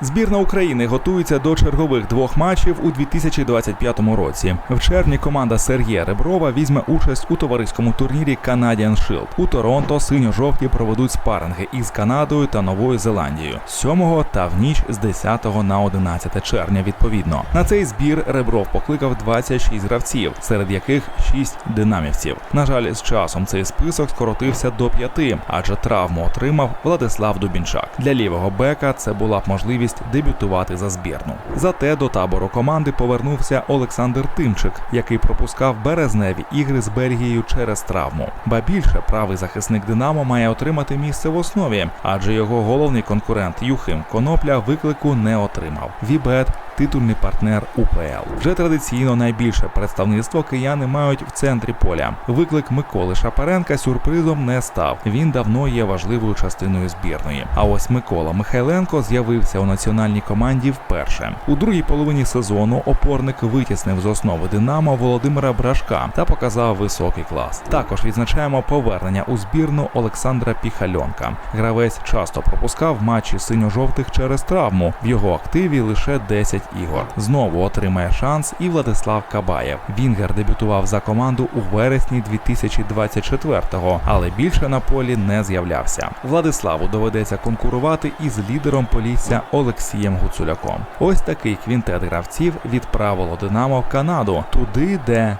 Збірна України готується до чергових двох матчів у 2025 році. В червні команда Сергія Реброва візьме участь у товариському турнірі Canadian Shield. У Торонто синьо-жовті проведуть спаринги із Канадою та Новою Зеландією 7 та в ніч з 10 на 11 червня. Відповідно на цей збір Ребров покликав 26 гравців, серед яких 6 динамівців. На жаль, з часом цей список скоротився до п'яти, адже травму отримав Владислав Дубінчак. Для лівого бека це була б можливість дебютувати за збірну. Зате до табору команди повернувся Олександр Тимчик, який пропускав березневі ігри з Бельгією через травму. Ба більше правий захисник Динамо має отримати місце в основі, адже його головний конкурент Юхим Конопля виклику не отримав. Вібет титульний партнер УПЛ. Вже традиційно найбільше представництво кияни мають в центрі поля. Виклик Миколи Шапаренка сюрпризом не став. Він давно є важливою частиною збірної. А ось Микола Михайленко з'явився у національній команді вперше. У другій половині сезону опорник витіснив з основи Динамо Володимира Брашка та показав високий клас. Також відзначаємо повернення у збірну Олександра Піхальонка. Гравець часто пропускав матчі синьо-жовтих через травму. В його активі лише 10 ігор. Знову отримає шанс і Владислав Кабаєв. Вінгер дебютував за команду у вересні 2024-го, але більше на полі не з'являвся. Владиславу доведеться конкурувати із лідером Полісся Олексієм Гуцуляком. Ось такий квінтет гравців відправило Динамо в Канаду, туди, де